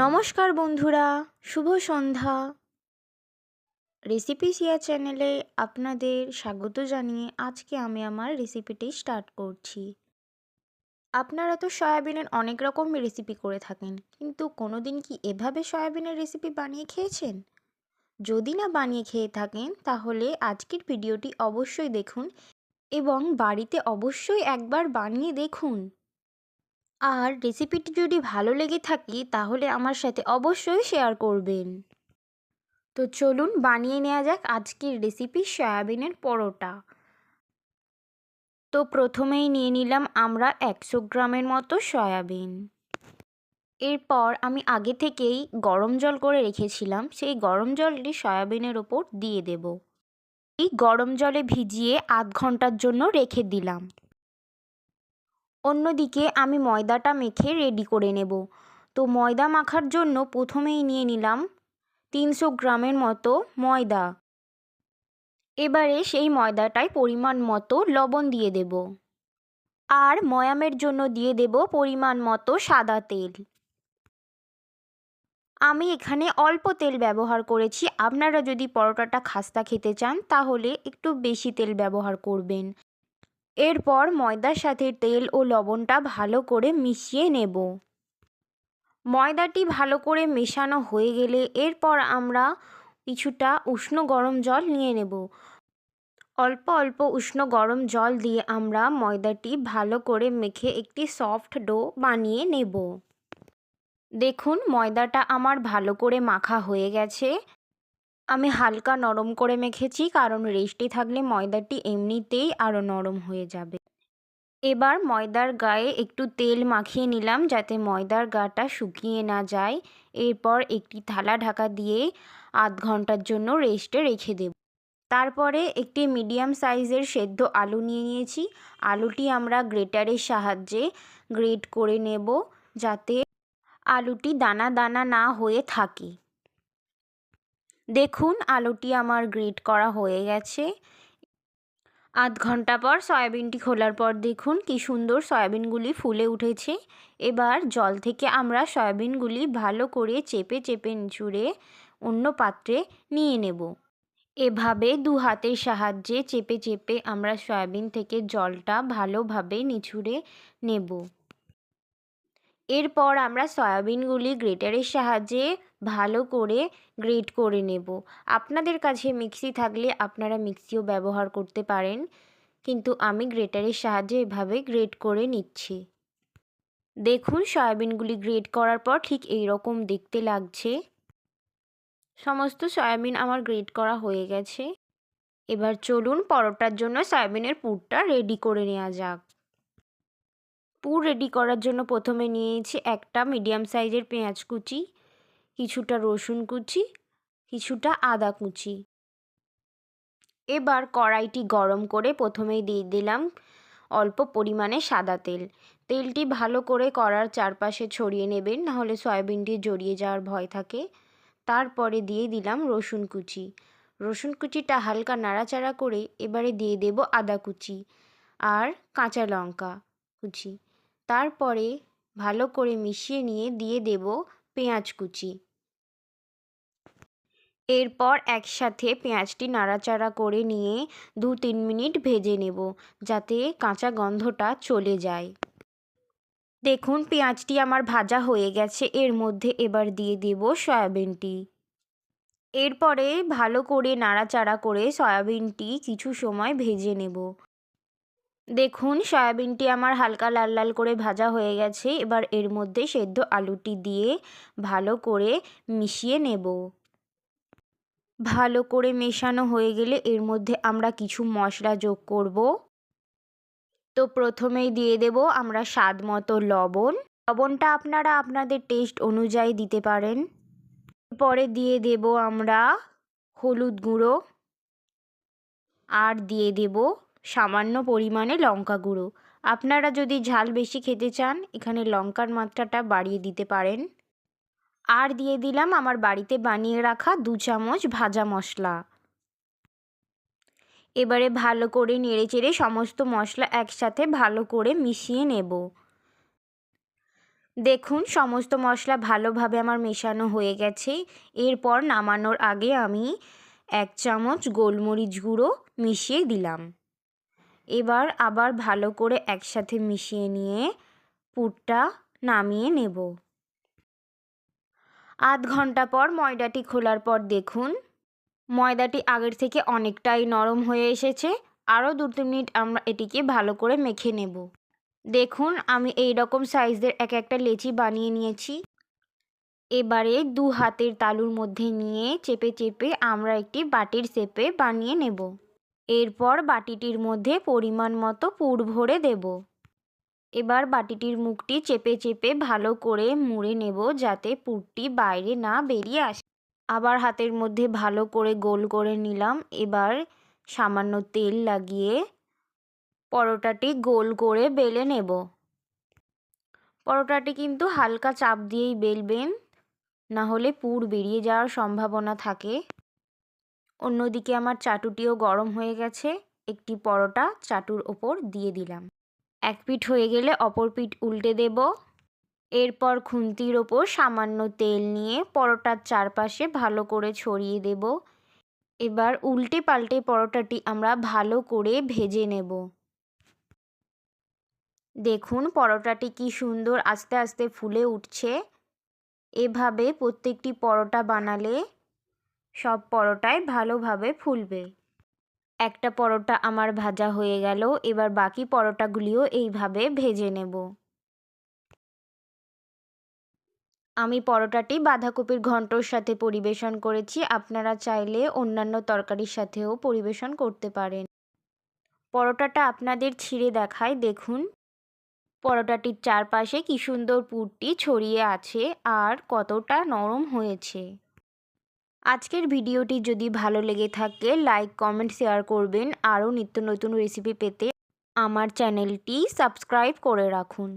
নমস্কার বন্ধুরা, শুভ সন্ধ্যা। Recipe share চ্যানেলে আপনাদের স্বাগত জানিয়ে আজকে আমি আমার রেসিপিটি স্টার্ট করছি। আপনারা তো সয়াবিনের অনেক রকম রেসিপি করে থাকেন, কিন্তু কোনো দিন কি এভাবে সয়াবিনের রেসিপি বানিয়ে খেয়েছেন? যদি না বানিয়ে খেয়ে থাকেন, তাহলে আজকের ভিডিওটি অবশ্যই দেখুন এবং বাড়িতে অবশ্যই একবার বানিয়ে দেখুন। আর রেসিপিটি যদি ভালো লেগে থাকে, তাহলে আমার সাথে অবশ্যই শেয়ার করবেন। তো চলুন বানিয়ে নেওয়া যাক আজকের রেসিপি সয়াবিনের পরোটা। তো প্রথমেই নিয়ে নিলাম আমরা একশো গ্রামের মতো সয়াবিন। এরপর আমি আগে থেকেই গরম জল করে রেখেছিলাম, সেই গরম জলটি সয়াবিনের ওপর দিয়ে দেব। এই গরম জলে ভিজিয়ে আধ ঘণ্টার জন্য রেখে দিলাম। অন্যদিকে আমি ময়দাটা মেখে রেডি করে নেব। তো ময়দা মাখার জন্য প্রথমেই নিয়ে নিলাম তিনশো গ্রামের মতো ময়দা। এবারে সেই ময়দাটায় পরিমাণ মতো লবণ দিয়ে দেব। আর ময়ামের জন্য দিয়ে দেব পরিমাণ মতো সাদা তেল। আমি এখানে অল্প তেল ব্যবহার করেছি। আপনারা যদি পরোটাটা খাস্তা খেতে চান, তাহলে একটু বেশি তেল ব্যবহার করবেন। এরপর ময়দার সাথে তেল ও লবণটা ভালো করে মিশিয়ে নেব। ময়দাটি ভালো করে মেশানো হয়ে গেলে এরপর আমরা কিছুটা উষ্ণ গরম জল নিয়ে নেব। অল্প অল্প উষ্ণ গরম জল দিয়ে আমরা ময়দাটি ভালো করে মেখে একটি সফট ডো বানিয়ে নেব। দেখুন ময়দাটা আমার ভালো করে মাখা হয়ে গেছে। আমি হালকা নরম করে মেখেছি, কারণ রেস্টে থাকলে ময়দাটি এমনিতেই আরও নরম হয়ে যাবে। এবার ময়দার গায়ে একটু তেল মাখিয়ে নিলাম যাতে ময়দার গাটা শুকিয়ে না যায়। এরপর একটি থালা ঢাকা দিয়ে আধ ঘণ্টার জন্য রেস্টে রেখে দেব। তারপরে একটি মিডিয়াম সাইজের সেদ্ধ আলু নিয়ে নিয়েছি। আলুটি আমরা গ্রেটারের সাহায্যে গ্রেট করে নেব যাতে আলুটি দানা দানা না হয়ে থাকে। দেখুন, আলুটি আমার গ্রেট করা হয়ে গেছে। আধ ঘণ্টা পর সয়াবিনটি খোলার পর দেখুন কি সুন্দর সয়াবিনগুলি ফুলে উঠেছে। এবার জল থেকে আমরা সয়াবিনগুলি ভালো করে চেপে চেপে নিচুড়ে অন্য পাত্রে নিয়ে নেব। এভাবে দু হাতের সাহায্যে চেপে চেপে আমরা সয়াবিন থেকে জলটা ভালোভাবে নিচুড়ে নেব। এরপর আমরা সয়াবিনগুলি গ্রেটারের সাহায্যে ভালো করে গ্রেট করে নেব। আপনাদের কাছে মিক্সি থাকলে আপনারা মিক্সিও ব্যবহার করতে পারেন, কিন্তু আমি গ্রেটারের সাহায্যে এভাবে গ্রেট করে নিচ্ছি। দেখুন, সয়াবিনগুলি গ্রেট করার পর ঠিক এই রকম দেখতে লাগছে। সমস্ত সয়াবিন আমার গ্রেট করা হয়ে গেছে। এবার চলুন পরোটার জন্য সয়াবিনের পুরটা রেডি করে নেওয়া যাক। পুর রেডি করার জন্য প্রথমে নিয়েছি একটা মিডিয়াম সাইজের পেঁয়াজ কুচি কিছুটা রসুন কুচি, কিছুটা আদা কুচি। এবার কড়াইটি গরম করে প্রথমেই দিয়ে দিলাম অল্প পরিমাণে সাদা তেল। তেলটি ভালো করে কড়ার চারপাশে ছড়িয়ে নেবেন, নাহলে সয়াবিনটি জড়িয়ে যাওয়ার ভয় থাকে। তারপরে দিয়ে দিলাম রসুন কুচি। রসুন কুচিটা হালকা নাড়াচাড়া করে এবারে দিয়ে দেব আদা কুচি আর কাঁচা লঙ্কা কুচি। তারপরে ভালো করে মিশিয়ে নিয়ে দিয়ে দেব পেঁয়াজ কুচি। এরপর একসাথে পেঁয়াজটি নাড়াচাড়া করে নিয়ে দু তিন মিনিট ভেজে নেব, যাতে কাঁচা গন্ধটা চলে যায়। দেখুন, পেঁয়াজটি আমার ভাজা হয়ে গেছে। এর মধ্যে এবার দিয়ে দেব সয়াবিনটি। এরপরে ভালো করে নাড়াচাড়া করে সয়াবিনটি কিছু সময় ভেজে নেব। দেখুন, সয়াবিনটি আমার হালকা লাল লাল করে ভাজা হয়ে গেছে। এবার এর মধ্যে সেদ্ধ আলুটি দিয়ে ভালো করে মিশিয়ে নেব। ভালো করে মেশানো হয়ে গেলে এর মধ্যে আমরা কিছু মশলা যোগ করব। তো প্রথমেই দিয়ে দেব আমরা স্বাদ মতো লবণ। লবণটা আপনারা আপনাদের টেস্ট অনুযায়ী দিতে পারেন। পরে দিয়ে দেব আমরা হলুদ গুঁড়ো। আর দিয়ে দেব সামান্য পরিমাণে লঙ্কা গুঁড়ো। আপনারা যদি ঝাল বেশি খেতে চান, এখানে লঙ্কার মাত্রাটা বাড়িয়ে দিতে পারেন। আর দিয়ে দিলাম আমার বাড়িতে বানিয়ে রাখা দু চামচ ভাজা মশলা। এবারে ভালো করে নেড়ে চেড়ে সমস্ত মশলা একসাথে ভালো করে মিশিয়ে নেব। দেখুন, সমস্ত মশলা ভালোভাবে আমার মেশানো হয়ে গেছে। এরপর নামানোর আগে আমি এক চামচ গোলমরিচ গুঁড়ো মিশিয়ে দিলাম। এবার আবার ভালো করে একসাথে মিশিয়ে নিয়ে পুরটা নামিয়ে নেব। আধ ঘণ্টা পর ময়দাটি খোলার পর দেখুন। ময়দাটি আগের থেকে অনেকটাই নরম হয়ে এসেছে। আরও দু তিন মিনিট আমরা এটিকে ভালো করে মেখে নেব। দেখুন, আমি এই রকম সাইজের এক একটা লেচি বানিয়ে নিয়েছি। এবারে দু হাতের তালুর মধ্যে নিয়ে চেপে চেপে আমরা একটি বাটির শেপে বানিয়ে নেব। এরপর বাটিটির মধ্যে পরিমাণ মতো পুর ভরে দেব। এবার বাটিটির মুখটি চেপে চেপে ভালো করে মুড়ে নেব যাতে পুরটি বাইরে না বেরিয়ে আসে। আবার হাতের মধ্যে ভালো করে গোল করে নিলাম। এবার সামান্য তেল লাগিয়ে পরোটাটি গোল করে বেলে নেব। পরোটাটি কিন্তু হালকা চাপ দিয়েই বেলবেন, না হলে পুর বেরিয়ে যাওয়ার সম্ভাবনা থাকে। অন্যদিকে আমার চাটুটিও গরম হয়ে গেছে। একটি পরোটা চাটুর ওপর দিয়ে দিলাম। এক পিঠ হয়ে গেলে অপর পিঠ উল্টে দেব। এরপর খুন্তির ওপর সামান্য তেল নিয়ে পরোটার চারপাশে ভালো করে ছড়িয়ে দেব। এবার উল্টে পাল্টে পরোটাটি আমরা ভালো করে ভেজে নেব। দেখুন পরোটাটি কি সুন্দর আস্তে আস্তে ফুলে উঠছে। এভাবে প্রত্যেকটি পরোটা বানালে সব পরোটাই ভালোভাবে ফুলবে। একটা পরোটা আমার ভাজা হয়ে গেল, এবার বাকি পরোটাগুলিও এইভাবে ভেজে নেব। আমি পরোটাটি বাঁধাকপির ঘন্টর সাথে পরিবেশন করেছি, আপনারা চাইলে অন্যান্য তরকারির সাথেও পরিবেশন করতে পারেন। পরোটাটা আপনাদের ছিঁড়ে দেখায়, দেখুন। পরোটাটির চারপাশে কি সুন্দর পুরটি ছড়িয়ে আছে আর কতটা নরম হয়েছে। আজকের ভিডিওটি যদি ভালো লেগে থাকে লাইক কমেন্ট শেয়ার করবেন। আরও নিত্য নতুন রেসিপি পেতে আমার চ্যানেলটি সাবস্ক্রাইব করে রাখুন।